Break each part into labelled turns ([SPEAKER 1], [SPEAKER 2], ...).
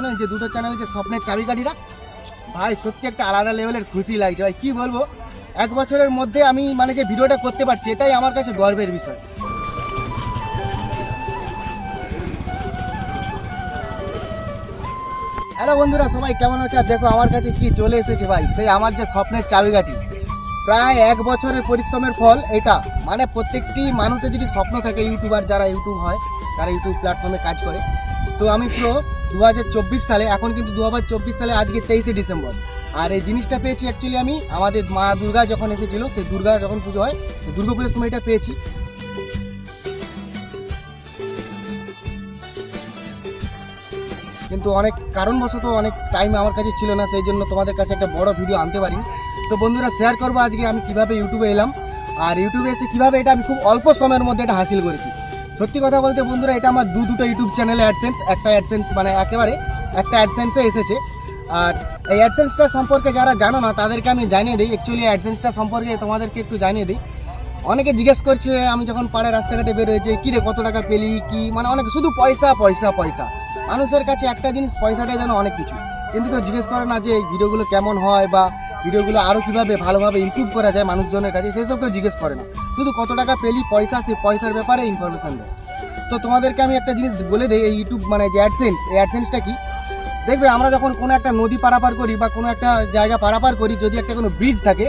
[SPEAKER 1] শুনেন যে দুটো চ্যানেল যে স্বপ্নের চাবিকাঠিরা? ভাই, সত্যি একটা আলাদা লেভেলের খুশি লাগছে। ভাই, কি বলব? এক বছরের মধ্যে আমি মানে যে ভিডিওটা করতে পারছি, এটাই আমার কাছে গর্বের বিষয়। হ্যালো বন্ধুরা, সবাই কেমন আছে? আর দেখো, আমার কাছে কি চলে এসেছে ভাই, সেই আমার যে স্বপ্নের চাবিকাঠি। প্রায় এক বছরের পরিশ্রমের ফল এটা। মানে প্রত্যেকটি মানুষের যদি স্বপ্ন থাকে, ইউটিউবার যারা ইউটিউব হয়, তারা ইউটিউব প্ল্যাটফর্মে কাজ করে। তো আমি পুরো দু হাজার চব্বিশ সালে, এখন কিন্তু দু হাজার চব্বিশ সালে, আজকে তেইশে ডিসেম্বর। আর এই জিনিসটা পেয়েছি অ্যাকচুয়ালি আমি, আমাদের মা দুর্গা যখন এসেছিল, সেই দুর্গা যখন পুজো হয়, সেই দুর্গা পুজোর সময় এটা পেয়েছি। কিন্তু অনেক কারণবশত অনেক টাইম আমার কাছে ছিল না, সেই জন্য তোমাদের কাছে একটা বড় ভিডিও আনতে পারি তো বন্ধুরা শেয়ার করব আজকে আমি কীভাবে ইউটিউবে এলাম। আর ইউটিউবে এসে কীভাবে এটা আমি খুব অল্প সময়ের মধ্যে এটা হাসিল করেছি। সত্যি কথা বলতে বন্ধুরা, এটা আমার দু দুটো ইউটিউব চ্যানেলে অ্যাডসেন্স একটা অ্যাডসেন্স মানে একেবারে একটা অ্যাডসেন্সে এসেছে। আর এই অ্যাডসেন্সটা সম্পর্কে যারা জানো না, তাদেরকে আমি জানিয়ে দিই। অ্যাকচুয়ালি অ্যাডসেন্সটা সম্পর্কে তোমাদেরকে একটু জানিয়ে দিই। অনেকে জিজ্ঞেস করছে, আমি যখন পাড়ে রাস্তাঘাটে বের হয়েছে কী রে কত টাকা পেলি? কি? মানে অনেক, শুধু পয়সা পয়সা পয়সা। মানুষের কাছে একটা জিনিস পয়সাটাই যেন অনেক কিছু। কিন্তু কেউ জিজ্ঞেস করে না যে এই ভিডিওগুলো কেমন হয় বা ভিডিওগুলো আরও কীভাবে ভালোভাবে ইমপ্রুভ করা যায় মানুষজনের কাছে, সেসব কেউ জিজ্ঞেস করে না। শুধু কত টাকা পেলি, পয়সা, সেই পয়সার ব্যাপারে ইনফরমেশান দেয়। তো তোমাদেরকে আমি একটা জিনিস বলে দিই, এই ইউটিউব মানে যে অ্যাডসেন্স এই অ্যাডসেন্সটা কি? দেখবে আমরা যখন কোনো একটা নদী পারাপার করি বা কোনো একটা জায়গা পারাপার করি, যদি একটা কোনো ব্রিজ থাকে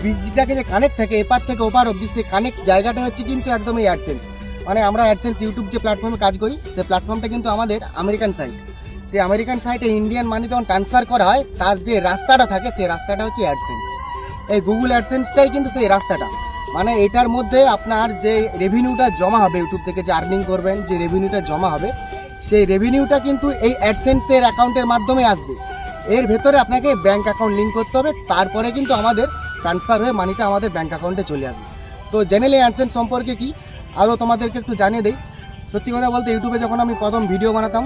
[SPEAKER 1] ব্রিজটাকে যে কানেক্ট থাকে, এপার থেকে ওপার অব্দি সেই কানেক্ট জায়গাটা হচ্ছে কিন্তু একদম এই অ্যাডসেন্স মানে আমরা অ্যাডসেন্স ইউটিউব যে প্ল্যাটফর্মে কাজ করি সেই প্ল্যাটফর্মটা কিন্তু আমাদের আমেরিকান সাইট সেই আমেরিকান সাইটে ইন্ডিয়ান মানি যখন ট্রান্সফার করা হয়, তার যে রাস্তাটা থাকে, সেই রাস্তাটা হচ্ছে অ্যাডসেন্স এই গুগল অ্যাডসেন্সটাই কিন্তু সেই রাস্তাটা। মানে এটার মধ্যে আপনার যে রেভিনিউটা জমা হবে ইউটিউব থেকে যে আর্নিং করবেন, যে রেভিনিউটা জমা হবে, সেই রেভিনিউটা কিন্তু এই অ্যাডসেন্সের অ্যাকাউন্টের মাধ্যমে আসবে। এর ভেতরে আপনাকে ব্যাঙ্ক অ্যাকাউন্ট লিঙ্ক করতে হবে, তারপরে কিন্তু আমাদের ট্রান্সফার হয়ে মানিটা আমাদের ব্যাঙ্ক অ্যাকাউন্টে চলে আসবে। তো জেনারেলি অ্যাডসেন্স সম্পর্কে কি? আরও তোমাদেরকে একটু জানিয়ে দিই। সত্যি কথা বলতে ইউটিউবে যখন আমি প্রথম ভিডিও বানাতাম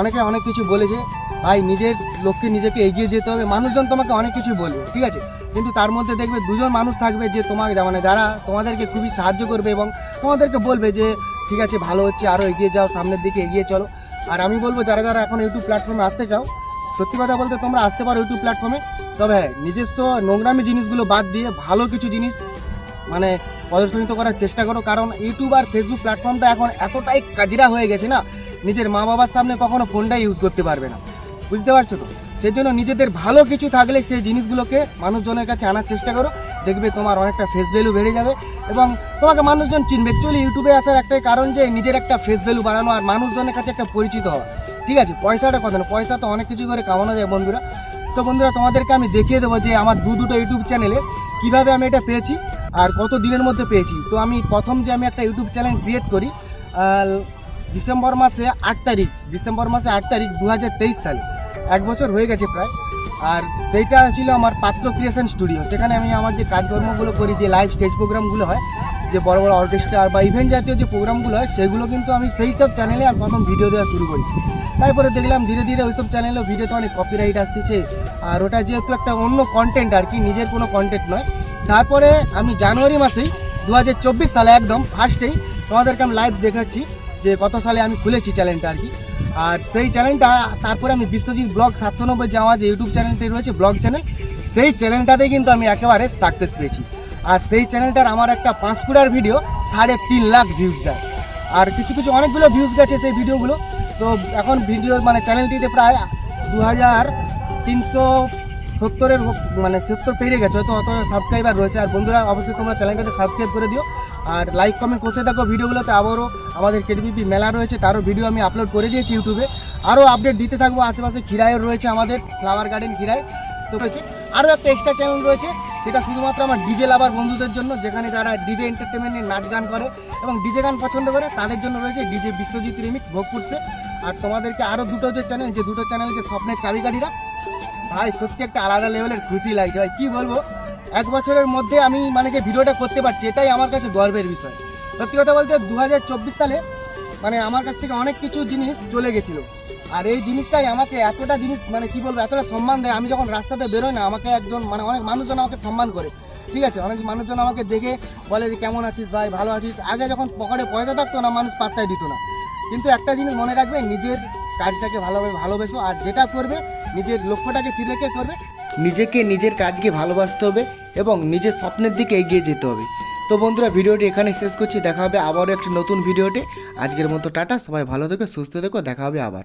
[SPEAKER 1] অনেকে অনেক কিছু বলেছে। ভাই, নিজের লক্ষ্যে নিজেকে এগিয়ে যেতে হবে। মানুষজন তোমাকে অনেক কিছু বলবে, ঠিক আছে? কিন্তু তার মধ্যে দেখবে দুজন মানুষ থাকবে যে তোমাকে মানে যারা তোমাদেরকে খুবই সাহায্য করবে এবং তোমাদেরকে বলবে যে, ঠিক আছে, ভালো হচ্ছে আরও এগিয়ে যাও, সামনের দিকে এগিয়ে চলো। আর আমি বলব, যারা যারা এখন ইউটিউব প্ল্যাটফর্মে আসতে চাও, সত্যি কথা বলতে তোমরা আসতে পারো ইউটিউব প্ল্যাটফর্মে তবে হ্যাঁ নিজস্ব নোংরামি জিনিসগুলো বাদ দিয়ে ভালো কিছু জিনিস মানে প্রদর্শনিত করার চেষ্টা করো। কারণ ইউটিউব আর ফেসবুক প্ল্যাটফর্মটা এখন এতটাই কাজিরা হয়ে গেছে না নিজের মা বাবার সামনে কখনো ফোনটা ইউজ করতে পারবে না। বুঝতে পারছ তো? সেই জন্য নিজেদের ভালো কিছু থাকলে সেই জিনিসগুলোকে মানুষজনের কাছে আনার চেষ্টা করো। দেখবে তোমার অনেকটা ফেস ভ্যালু বেড়ে যাবে এবং তোমাকে মানুষজন চিনবে। অ্যাকচুয়ালি ইউটিউবে আসার একটাই কারণ যে নিজের একটা ফেস ভ্যালু বাড়ানো আর মানুষজনের কাছে একটা পরিচিত হওয়া। ঠিক আছে? পয়সাটা কথা না। পয়সা তো অনেক কিছু করে কামানো যায় বন্ধুরা। তো বন্ধুরা, তোমাদেরকে আমি দেখিয়ে দেবো যে আমার দু দুটো ইউটিউব চ্যানেলে কীভাবে আমি এটা পেয়েছি আর কত দিনের মধ্যে পেয়েছি। তো আমি প্রথম যে আমি একটা ইউটিউব চ্যানেল ক্রিয়েট করি ডিসেম্বর মাসে আট তারিখ, ডিসেম্বর মাসে আট তারিখ দু হাজার তেইশ সালে। এক বছর হয়ে গেছে প্রায়। আর সেইটা ছিল আমার পাত্র ক্রিয়েশন স্টুডিও। সেখানে আমি আমার যে কাজকর্মগুলো করি, যে লাইভ স্টেজ প্রোগ্রামগুলো হয়, যে বড় বড় অর্কেস্ট্রা বা ইভেন্ট জাতীয় যে প্রোগ্রামগুলো হয়, সেগুলো কিন্তু আমি সেই সব চ্যানেলে আর প্রথম ভিডিও দেওয়া শুরু করি। তারপরে দেখলাম ধীরে ধীরে ওই ওইসব চ্যানেলেও ভিডিওতে অনেক কপিরাইট আসতেছে। আর ওটা যেহেতু একটা অন্য কন্টেন্ট আর কি, নিজের কোনো কন্টেন্ট নয়। তারপরে আমি জানুয়ারি মাসেই দু হাজার চব্বিশ সালে একদম ফার্স্টেই তোমাদেরকে আমি লাইভ দেখাচ্ছি। যে কত সালে আমি খুলেছি চ্যানেলটা আর কি। আর সেই চ্যানেলটা, তারপরে আমি বিশ্বজিৎ ব্লগ সাতশো নব্বই যে আমার যে ইউটিউব চ্যানেলটি রয়েছে, ব্লগ চ্যানেল, সেই চ্যানেলটাতেই কিন্তু আমি একেবারে সাকসেস পেয়েছি। আর সেই চ্যানেলটার আমার একটা পাঁচ কুড়ার ভিডিও সাড়ে তিন লাখ ভিউজ যায়। আর কিছু কিছু অনেকগুলো ভিউজ গেছে সেই ভিডিওগুলো তো এখন ভিডিও মানে চ্যানেলটিতে প্রায় দু হাজার তিনশো সত্তরের মানে সত্তর পেরিয়ে গেছে হয়তো অত সাবস্ক্রাইবার রয়েছে। আর বন্ধুরা, অবশ্যই তোমরা চ্যানেলটাতে সাবস্ক্রাইব করে দিও। আর লাইক কমেন্ট করতে থাকো ভিডিওগুলোতে। আবারও আমাদের কেডিপিপি মেলা রয়েছে, তারও ভিডিও আমি আপলোড করে দিয়েছি ইউটিউবে আরও আপডেট দিতে থাকব, আশেপাশে খিরায়ও রয়েছে আমাদের ফ্লাওয়ার গার্ডেন খিরাই তো রয়েছে। আরও একটা এক্সট্রা চ্যানেল রয়েছে, সেটা শুধুমাত্র আমার ডিজে লাভার বন্ধুদের জন্য, যেখানে যারা ডিজে এন্টারটেনমেন্টে নাচ গান করে এবং ডিজে গান পছন্দ করে, তাদের জন্য রয়েছে ডিজে বিশ্বজিৎ রিমিক্স ভোগপুরসে আর তোমাদেরকে আরও দুটো যে চ্যানেল যে দুটো চ্যানেল যে স্বপ্নের চাবিকাঠিরা। ভাই, সত্যি একটা আলাদা লেভেলের খুশি লাগছে, ভাই, কী বলব? এক বছরের মধ্যে আমি মানে যে ভিডিওটা করতে পারছি, এটাই আমার কাছে গর্বের বিষয়। সত্যি কথা বলতে দু হাজার চব্বিশ সালে মানে আমার কাছ থেকে অনেক কিছু জিনিস চলে গেছিল। আর এই জিনিসটাই আমাকে এতটা জিনিস মানে কি বলব, এতটা সম্মান দেয়। আমি যখন রাস্তাতে বেরোই না, আমাকে একজন মানে অনেক মানুষজন আমাকে সম্মান করে। ঠিক আছে? অনেক মানুষজন আমাকে দেখে বলে যে, কেমন আছিস ভাই? ভালো আছিস? আগে যখন পকেটে পয়সা থাকতো না, মানুষ পাত্তাই দিত না। কিন্তু একটা জিনিস মনে রাখবে, নিজের কাজটাকে ভালোভাবে ভালোবেসো। আর যেটা করবে, নিজের লক্ষ্যটাকে ফিরে রেখে করবে। নিজেকে নিজের কাজকে ভালোবাসতে হবে এবং নিজের স্বপ্নের দিকে এগিয়ে যেতে হবে। তো বন্ধুরা, ভিডিওটি এখানে শেষ করছি। দেখা হবে আবারও একটি নতুন ভিডিওতে। আজকের মতো টাটা, সবাই ভালো থেকো, সুস্থ থেকো, দেখা হবে আবার।